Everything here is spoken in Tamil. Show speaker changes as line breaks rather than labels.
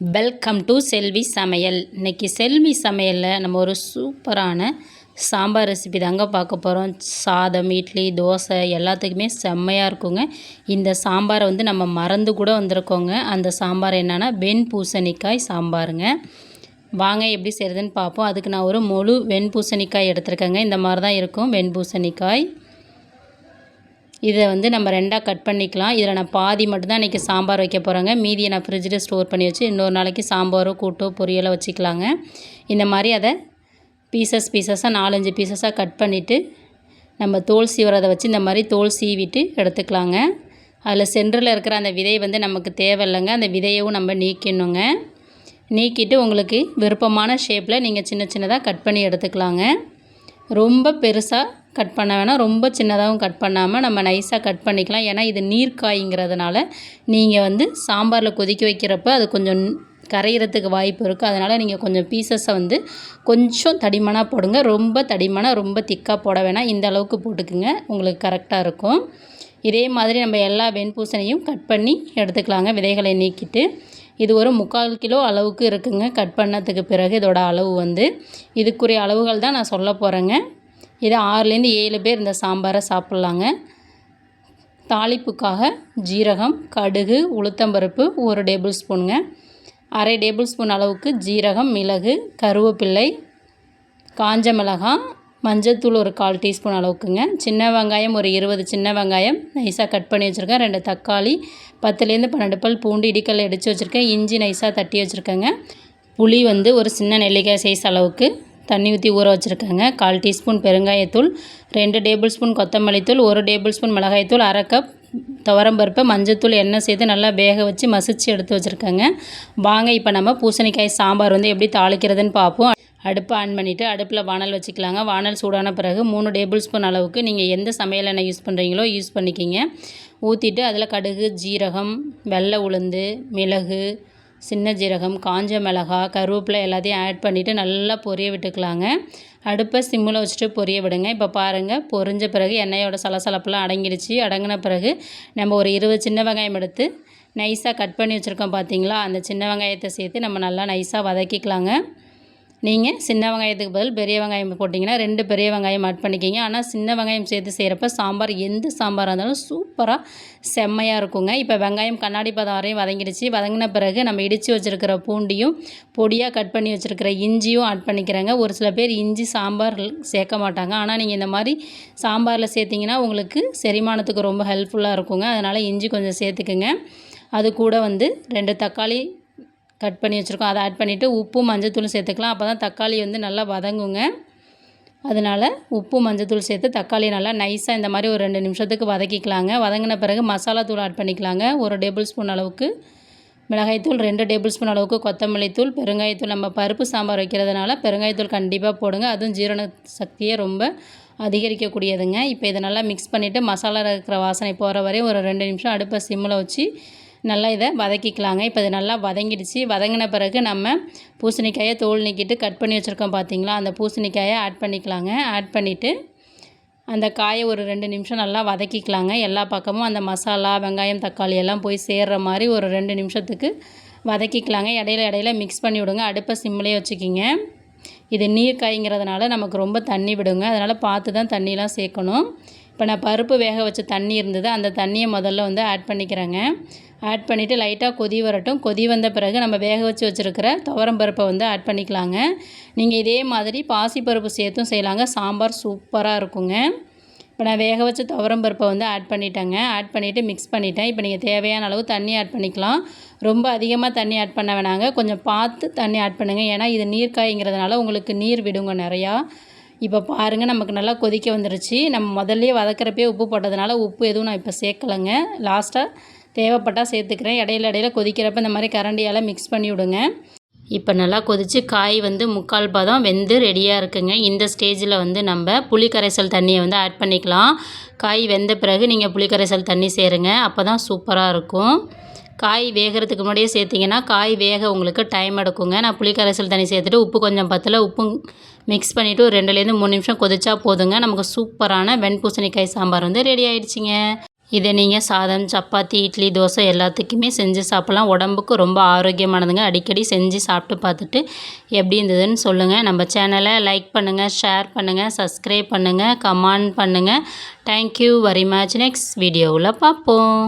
வெல்கம் டு செல்வி சமையல் இன்றைக்கி செல்வி சமையலில் நம்ம ஒரு சூப்பரான சாம்பார் ரெசிபி தாங்க பார்க்க போகிறோம் சாதம் இட்லி தோசை எல்லாத்துக்குமே செம்மையாக இருக்குங்க. இந்த சாம்பாரை வந்து நம்ம மறந்து கூட வந்திருக்கோங்க. அந்த சாம்பார் என்னென்னா வெண் பூசணிக்காய் சாம்பாருங்க. வாங்க எப்படி செய்கிறதுன்னு பார்ப்போம். அதுக்கு நான் ஒரு முழு வெண் பூசணிக்காய் எடுத்திருக்கேங்க. இந்த மாதிரி தான் இருக்கும். வெண் பூசணிக்காய் இதை வந்து நம்ம ரெண்டாக கட் பண்ணிக்கலாம். இதில் நான் பாதி மட்டும்தான் இன்றைக்கி சாம்பார் வைக்க போகிறேங்க மீதியை நான் ஃப்ரிட்ஜில் ஸ்டோர் பண்ணி வச்சு இன்னொரு நாளைக்கு சாம்பாரோ கூட்டோ பொரியலோ வச்சுக்கலாங்க. இந்த மாதிரி அதை பீசஸ் பீசஸாக நாலஞ்சு பீசஸாக கட் பண்ணிவிட்டு நம்ம தோல் சீவுறதை வச்சு இந்த மாதிரி தோல் சீவிட்டு எடுத்துக்கலாங்க. அதில் சென்டரில் இருக்கிற அந்த விதை வந்து நமக்கு தேவையில்லைங்க. அந்த விதையவும் நம்ம நீக்கணுங்க. நீக்கிட்டு உங்களுக்கு விருப்பமான ஷேப்பில் நீங்கள் சின்ன சின்னதாக கட் பண்ணி எடுத்துக்கலாங்க. ரொம்ப பெருசாக கட் பண்ண வேணாம். ரொம்ப சின்னதாகவும் கட் பண்ணாமல் நம்ம நைஸாக கட் பண்ணிக்கலாம். ஏன்னா இது நீர்க்காய்ங்கிறதுனால நீங்கள் வந்து சாம்பாரில் கொதிக்க வைக்கிறப்ப அது கொஞ்சம் கரையிறதுக்கு வாய்ப்பு இருக்குது அதனால் நீங்கள் கொஞ்சம் பீசஸை வந்து கொஞ்சம் தடிமனாக போடுங்க. ரொம்ப தடிமனாக ரொம்ப திக்காக போட வேணாம். இந்த அளவுக்கு போட்டுக்குங்க. உங்களுக்கு கரெக்டாக இருக்கும். இதே மாதிரி நம்ம எல்லா வெண்பூசணையும் கட் பண்ணி எடுத்துக்கலாங்க. விதைகளை நீக்கிட்டு. இது ஒரு முக்கால் கிலோ அளவுக்கு இருக்குங்க. கட் பண்ணதுக்கு பிறகு இதோட அளவு வந்து. இதுக்குரிய அளவுகள் தான் நான் சொல்ல போகிறேங்க இது ஆறுலேருந்து ஏழு பேர் இந்த சாம்பாரை சாப்பிட்லாங்க. தாளிப்புக்காக ஜீரகம் கடுகு உளுத்தம்பருப்பு ஒரு டேபிள் ஸ்பூனுங்க. அரை டேபிள் ஸ்பூன் அளவுக்கு ஜீரகம் மிளகு கருவேப்பிள்ளை காஞ்ச மிளகாய் மஞ்சத்தூள் ஒரு கால் டீஸ்பூன் அளவுக்குங்க. சின்ன வெங்காயம் ஒரு இருபது சின்ன வெங்காயம். நைஸாக கட் பண்ணி வச்சுருக்கேன். ரெண்டு தக்காளி பத்துலேருந்து பன்னெண்டு பல் பூண்டு இடிக்கல் அடித்து வச்சுருக்கேன். இஞ்சி நைஸாக தட்டி வச்சுருக்கேங்க. புளி வந்து ஒரு சின்ன நெல்லிக்காய் சைஸ் அளவுக்கு. தண்ணி ஊற்றி ஊற வச்சுருக்கேங்க. கால் டீஸ்பூன் பெருங்காயத்தூள் ரெண்டு டேபிள் ஸ்பூன் கொத்தமல்லி தூள் ஒரு டேபிள் ஸ்பூன் மிளகாய்த்தூள் அரை கப் துவரம்பருப்பு மஞ்சத்தூள் எண்ணெய் சேர்த்து நல்லா வேக வச்சு மசிச்சு எடுத்து வச்சுருக்கேங்க. வாங்க இப்போ நம்ம பூசணிக்காய் சாம்பார் வந்து எப்படி தாளிக்கிறதுன்னு பார்ப்போம் அடுப்பை ஆன் பண்ணிவிட்டு அடுப்பில் வானல் வச்சுக்கலாங்க. வானல் சூடான பிறகு மூணு டேபிள் ஸ்பூன் அளவுக்கு நீங்கள் எந்த சமையல் எண்ணெய் யூஸ் பண்ணுறீங்களோ யூஸ் பண்ணிக்கிங்க. ஊற்றிட்டு அதில் கடுகு ஜீரகம் வெள்ளை உளுந்து மிளகு சின்ன ஜீரகம் காஞ்ச மிளகா கருவேப்பிலை எல்லாத்தையும் ஆட் பண்ணிவிட்டு நல்லா பொரிய விட்டுக்கலாங்க. அடுப்பை சிம்மில் வச்சுட்டு பொரிய விடுங்க. இப்போ பாருங்கள் பொரிஞ்ச பிறகு எண்ணெயோட சலசலப்பெல்லாம் அடங்கிடுச்சு. அடங்கின பிறகு நம்ம ஒரு இருபது சின்ன வெங்காயம் எடுத்து நைஸாக கட் பண்ணி வச்சுருக்கோம் பார்த்தீங்களா அந்த சின்ன வெங்காயத்தை சேர்த்து நம்ம நல்லா நைஸாக வதக்கிக்கலாங்க. நீங்கள் சின்ன வெங்காயத்துக்கு பதில் பெரிய வெங்காயம் போட்டிங்கன்னா ரெண்டு பெரிய வெங்காயம் ஆட் பண்ணிக்கிங்க. ஆனால் சின்ன வெங்காயம் சேர்த்து செய்கிறப்ப சாம்பார் எந்த சாம்பாராக இருந்தாலும் சூப்பராக செம்மையாக இருக்குங்க. இப்போ வெங்காயம் கண்ணாடி பதம் வரையும் வதங்கிடுச்சு. வதங்கின பிறகு நம்ம இடித்து வச்சுருக்கிற பூண்டியும் பொடியாக கட் பண்ணி வச்சுருக்கிற இஞ்சியும் ஆட் பண்ணிக்கிறேங்க. ஒரு சில பேர் இஞ்சி சாம்பார் சேர்க்க மாட்டாங்க. ஆனால் நீங்கள் இந்த மாதிரி சாம்பாரில் சேர்த்திங்கன்னா உங்களுக்கு செரிமானத்துக்கு ரொம்ப ஹெல்ப்ஃபுல்லாக இருக்குங்க. அதனால் இஞ்சி கொஞ்சம் சேர்த்துக்குங்க. அது கூட வந்து ரெண்டு தக்காளி கட் பண்ணி வச்சுருக்கோம். அதை ஆட் பண்ணிவிட்டு உப்பு மஞ்சத்தூள் சேர்த்துக்கலாம். அப்போ தான் தக்காளி வந்து நல்லா வதங்குங்க. அதனால் உப்பு மஞ்சத்தூள் சேர்த்து தக்காளி நல்லா நைஸாக இந்த மாதிரி ஒரு ரெண்டு நிமிஷத்துக்கு வதக்கிக்கலாங்க. வதங்கின பிறகு மசாலா தூள் ஆட் பண்ணிக்கலாங்க. ஒரு டேபிள் ஸ்பூன் அளவுக்கு மிளகாய்த்தூள் ரெண்டு டேபிள் ஸ்பூன் அளவுக்கு கொத்தமல்லி தூள் பெருங்காயத்தூள் நம்ம பருப்பு சாம்பார் வைக்கிறதுனால பெருங்காயத்தூள் கண்டிப்பாக போடுங்க. அதுவும் ஜீரண சக்தியை ரொம்ப அதிகரிக்கக்கூடியதுங்க. இப்போ இதை நல்லா மிக்ஸ் பண்ணிவிட்டு மசாலா இருக்கிற வாசனை போகிற வரையும் ஒரு ரெண்டு நிமிஷம் அடுப்பை சிம்மில் வச்சு நல்லா இதை வதக்கிக்கலாங்க. இப்போ இது நல்லா வதங்கிடுச்சு. வதங்கின பிறகு நம்ம பூசணிக்காயை தோல் நீக்கிட்டு கட் பண்ணி வச்சுருக்கோம் பார்த்தீங்களா? அந்த பூசணிக்காயை ஆட் பண்ணிக்கலாங்க. ஆட் பண்ணிவிட்டு அந்த காயை ஒரு ரெண்டு நிமிஷம் நல்லா வதக்கிக்கலாங்க. எல்லா பக்கமும் அந்த மசாலா வெங்காயம் தக்காளி எல்லாம் போய் சேர்கிற மாதிரி ஒரு ரெண்டு நிமிஷத்துக்கு வதக்கிக்கலாங்க. இடையில இடையில மிக்ஸ் பண்ணி விடுங்க. அடுப்பை சிம்மிலே வச்சுக்கிங்க. இது நீர் காய்ங்கிறதுனால நமக்கு ரொம்ப தண்ணி விடுங்க. அதனால் பார்த்து தான் தண்ணிலாம் சேர்க்கணும். இப்போ நான் பருப்பு வேக வச்ச தண்ணி இருந்தது. அந்த தண்ணியை முதல்ல வந்து ஆட் பண்ணிக்கிறேங்க. ஆட் பண்ணிவிட்டு லைட்டாக கொதி வரட்டும். கொதி வந்த பிறகு நம்ம வேக வச்சு வச்சுருக்கிற துவரம் பருப்பை வந்து ஆட் பண்ணிக்கலாங்க. நீங்கள் இதே மாதிரி பாசிப்பருப்பு சேர்த்தும் செய்யலாங்க. சாம்பார் சூப்பராக இருக்குங்க. இப்போ நான் வேக வச்ச துவரம் பருப்பை வந்து ஆட் பண்ணிட்டேங்க. ஆட் பண்ணிவிட்டு மிக்ஸ் பண்ணிட்டேன். இப்போ நீங்கள் தேவையான அளவு தண்ணி ஆட் பண்ணிக்கலாம். ரொம்ப அதிகமாக தண்ணி ஆட் பண்ண வேணாங்க. கொஞ்சம் பார்த்து தண்ணி ஆட் பண்ணுங்கள் ஏன்னா இது நீர்க்காய்ங்கிறதுனால உங்களுக்கு நீர் விடுங்க நிறையா. இப்போ பாருங்கள் நமக்கு நல்லா கொதிக்க வந்துருச்சு. நம்ம முதல்லையே வதக்கிறப்பே உப்பு போட்டதுனால உப்பு எதுவும் நான் இப்போ சேர்க்கலைங்க. லாஸ்ட்டாக தேவைப்பட்டால் சேர்த்துக்கிறேன். இடையில இடையில கொதிக்கிறப்ப இந்த மாதிரி கரண்டியால் மிக்ஸ் பண்ணி விடுங்க இப்போ நல்லா கொதித்து காய் வந்து முக்கால் பதம் வெந்து ரெடியாக இருக்குங்க. இந்த ஸ்டேஜில் வந்து நம்ம புளி கரைசல் தண்ணியை வந்து ஆட் பண்ணிக்கலாம். காய் வெந்த பிறகு நீங்கள் புளி கரைசல் தண்ணி சேருங்க. அப்போ தான் சூப்பராக இருக்கும். காய் வேகிறதுக்கு முன்னாடியே சேர்த்திங்கன்னா காய் வேக உங்களுக்கு டைம் எடுக்குங்க. நான் புளி கரைசல் தண்ணி சேர்த்துட்டு உப்பு கொஞ்சம் பத்தில் உப்பு மிக்ஸ் பண்ணிவிட்டு ஒரு ரெண்டுலேருந்து மூணு நிமிஷம் கொதிச்சா போதுங்க. நமக்கு சூப்பரான வெண்பூசணிக்காய் சாம்பார் வந்து ரெடி ஆயிடுச்சுங்க. இதை நீங்கள் சாதம் சப்பாத்தி இட்லி தோசை எல்லாத்துக்குமே செஞ்சு சாப்பிட்லாம். உடம்புக்கு ரொம்ப ஆரோக்கியமானதுங்க. அடிக்கடி செஞ்சு சாப்பிட்டு பார்த்துட்டு எப்படி இருந்ததுன்னு சொல்லுங்கள் நம்ம சேனலை லைக் பண்ணுங்கள் ஷேர் பண்ணுங்கள் சப்ஸ்கிரைப் பண்ணுங்கள் கமெண்ட் பண்ணுங்கள் தேங்க்யூ வெரி மச் நெக்ஸ்ட் வீடியோவில் பார்ப்போம்.